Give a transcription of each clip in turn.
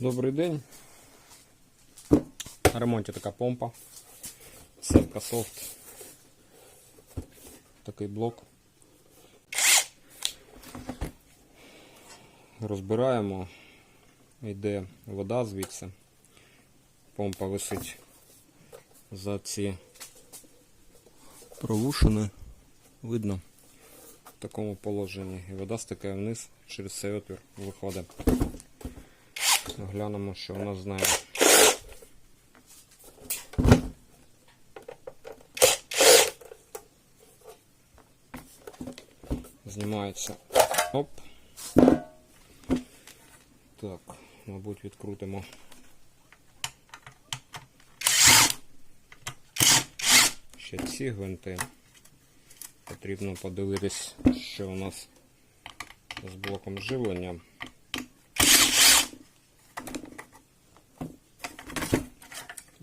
Добрий день. На ремонті така помпа. Севка софт. Такий блок. Розбираємо. Йде вода звідси. Помпа висить за ці провушини. Видно в такому положенні. І вода стикає вниз через цей отвір виходить. Глянемо, що у нас з нею. Знімається. Оп. Так, мабуть, відкрутимо. Ще ці гвинти. Потрібно подивитись, що у нас з блоком живлення.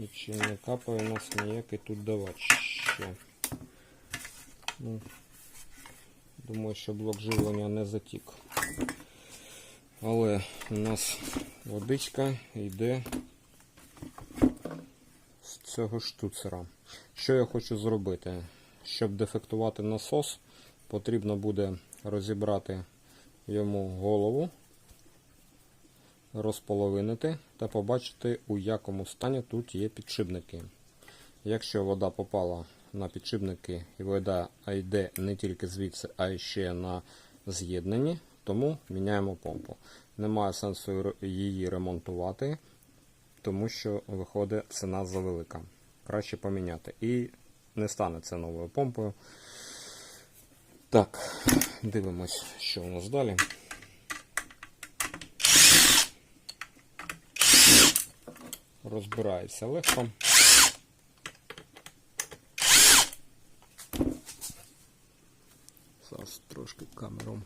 І не капає у нас ніякий тут давач ще. Ну, думаю, що блок живлення не затік. Але у нас водичка йде з цього штуцера. Що я хочу зробити? Щоб дефектувати насос, потрібно буде розібрати йому голову розполовинити та побачити, у якому стані тут є підшипники. Якщо вода попала на підшипники і вода йде не тільки звідси, а й ще на з'єднанні, тому міняємо помпу. Немає сенсу її ремонтувати, тому що виходить ціна завелика. Краще поміняти. І не стане це новою помпою. Так, дивимось, що у нас далі. Розбирається легко. Зараз трошки камеру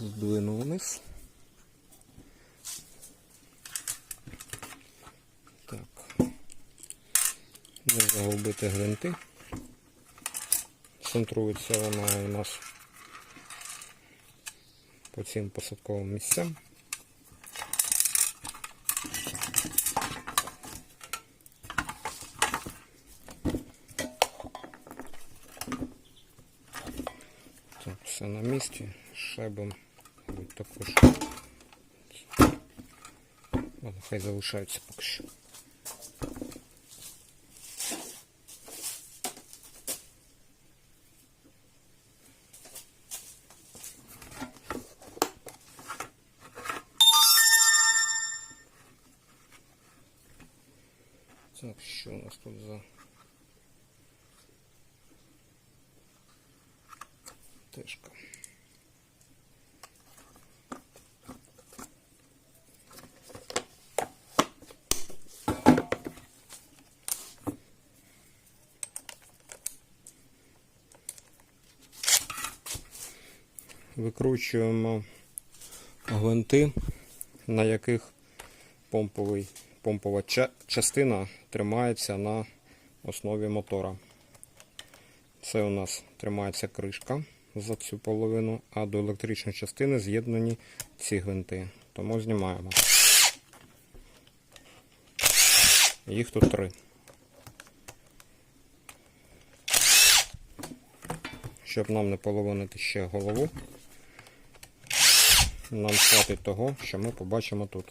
здвину вниз. Так. Не загубити гвинти. Центрується вона у нас по цим посадковим місцям. Все на місці. Шайби мабуть, також. Ладно, хай залишаються поки що. Так, що у нас тут за тежка? Викручуємо гвинти, на яких помповий, помпова ча- частина тримається на основі мотора. Це у нас тримається кришка за цю половину, а до електричної частини з'єднані ці гвинти. Тому знімаємо. Їх тут три. Щоб нам не половинити ще голову, нам хватить того, що ми побачимо тут.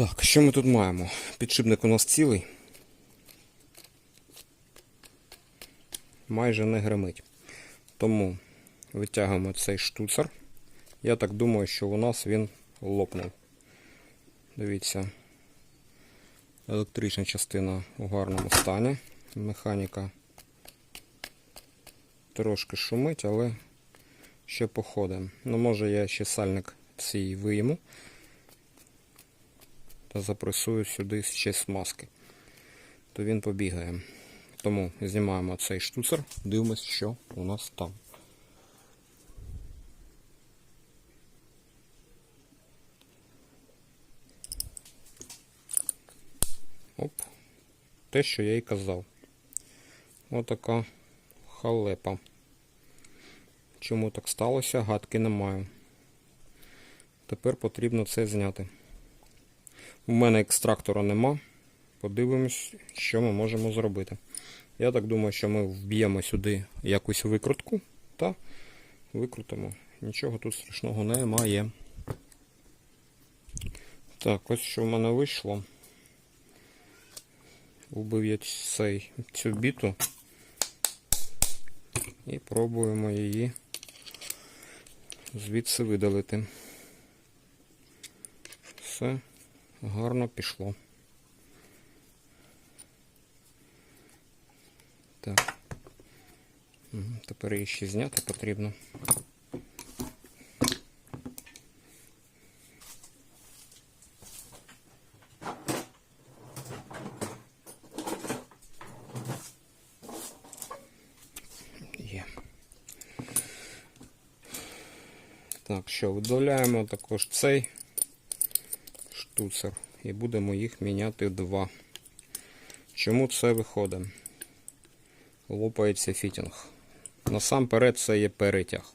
Так, що ми тут маємо? Підшипник у нас цілий. Майже не гримить. Тому витягуємо цей штуцер. Я так думаю, що у нас він лопнув. Дивіться, електрична частина у гарному стані. Механіка трошки шумить, але ще походить. Ну, може я ще сальник цей вийму та запресую сюди ще смазки, то він побігає. Тому знімаємо цей штуцер, дивимось, що у нас там. Оп. Те, що я й казав. Отака халепа. Чому так сталося, гадки не маю. Тепер потрібно це зняти. У мене екстрактора нема. Подивимось, що ми можемо зробити. Я так думаю, що ми вб'ємо сюди якусь викрутку та викрутимо. Нічого тут страшного немає. Так, ось що в мене вийшло. Убив я цей, цю біту і пробуємо її звідси видалити. Все гарно пішло. Так. Тепер її ще зняти потрібно. Є. Так, що, видаляємо також цей штуцер і будемо їх міняти два. Чому це виходить? Лопається фітінг. Насамперед це є перетяг.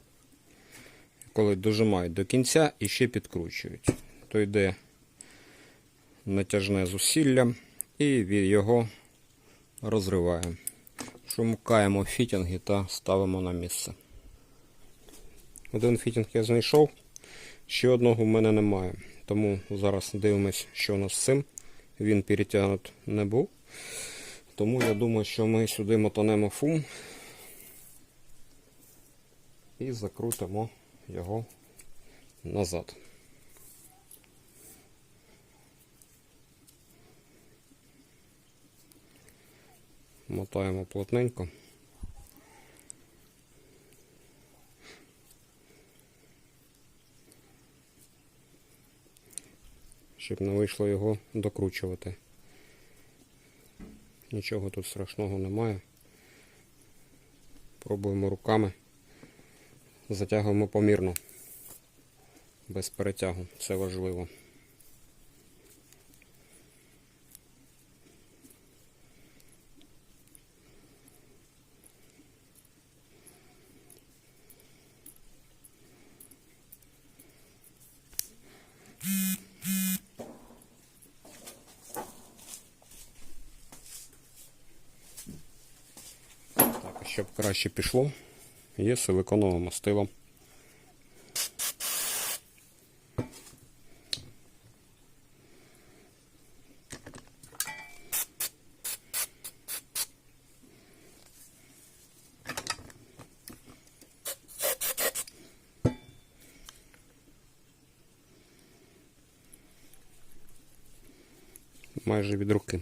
Коли дожимають до кінця і ще підкручують. То йде натяжне зусилля і його розриває. Шумкаємо фітінги та ставимо на місце. Один фітінг я знайшов, ще одного в мене немає. Тому зараз дивимось, що у нас з цим. Він перетягнут не був. Тому я думаю, що ми сюди мотанемо фум і закрутимо його назад. Мотаємо плотненько. Щоб не вийшло його докручувати. Нічого тут страшного немає. Пробуємо руками. Затягуємо помірно. Без перетягу. Це важливо. Так, а щоб краще пішло, є силиконове мастило. Майже від руки.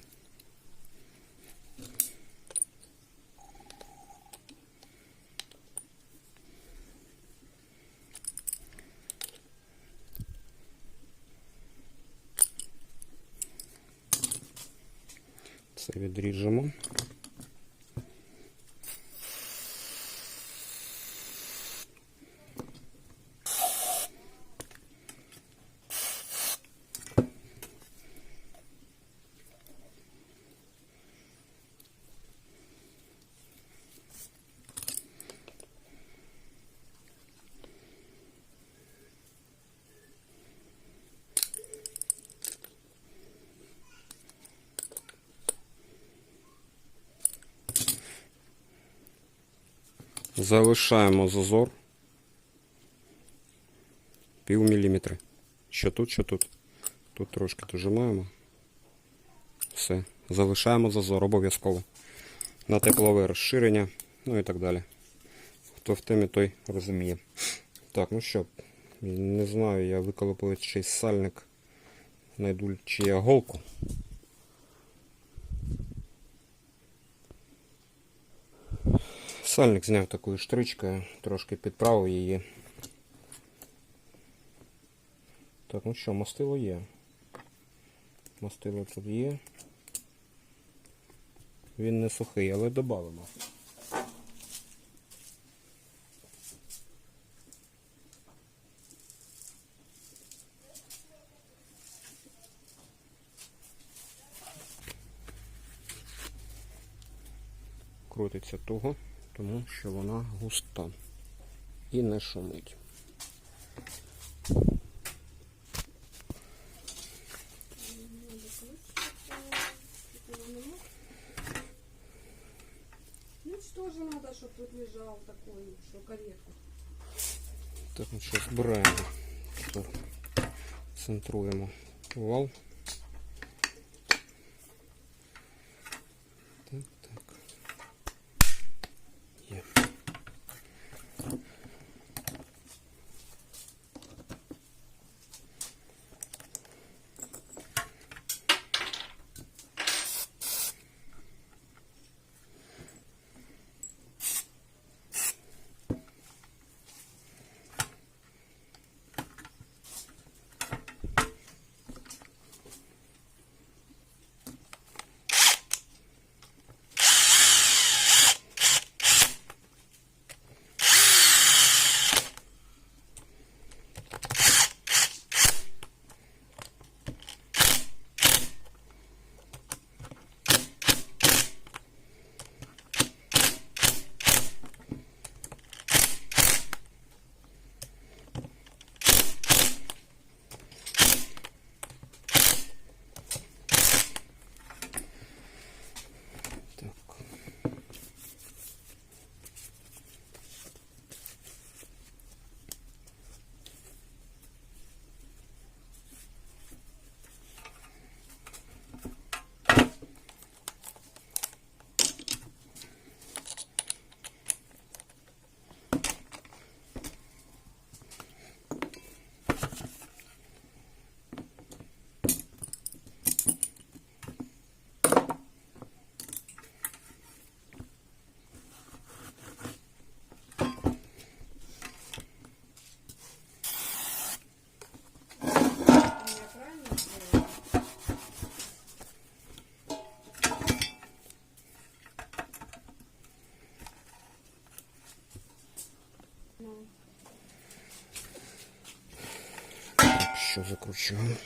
Це відріжемо. Залишаємо зазор пів міліметри. Що тут, що тут. Тут трошки дожимаємо. Все. Залишаємо зазор обов'язково. На теплове розширення, ну і так далі. Хто в темі, той розуміє. Так, ну що, не знаю, я виколопив ще сальник. Найду чи я голку. Сальник зняв такою штричкою, трошки підправив її. Так, ну що, мастило є. Мастило тут є. Він не сухий, але додамо. Крутиться туго, тому що вона густа і не шумить. Ну что же надо, чтобы тут лежал такой, что каретку. Так, ну що, збираємо. Центруємо вал. Так.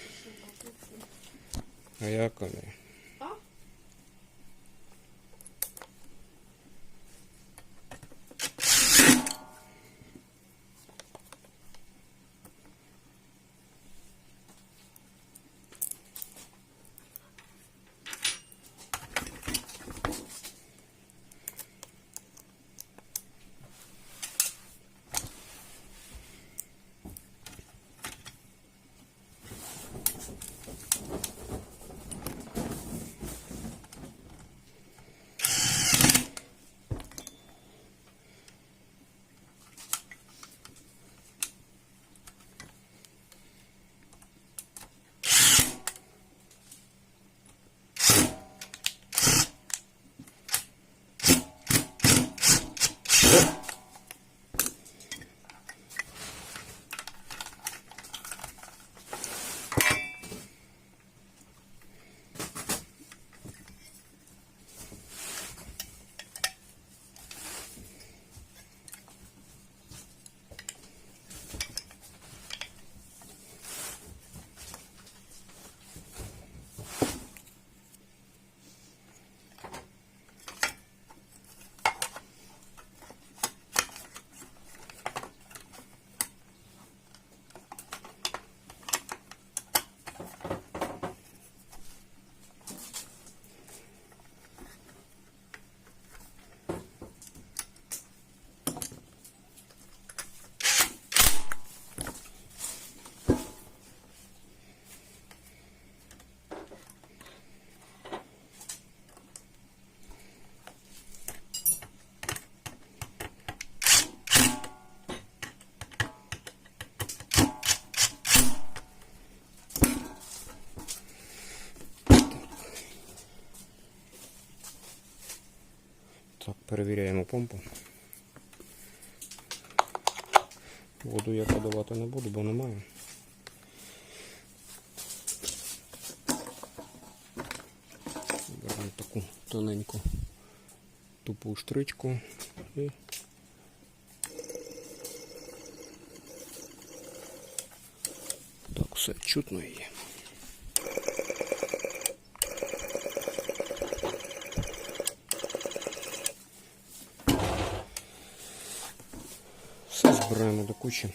А я вони? Перевіряємо помпу. Воду я подавати не буду, бо немає. Беремо таку тоненьку тупу штричку і так все чутно її. Збираємо до кучі.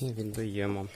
І віддаємо.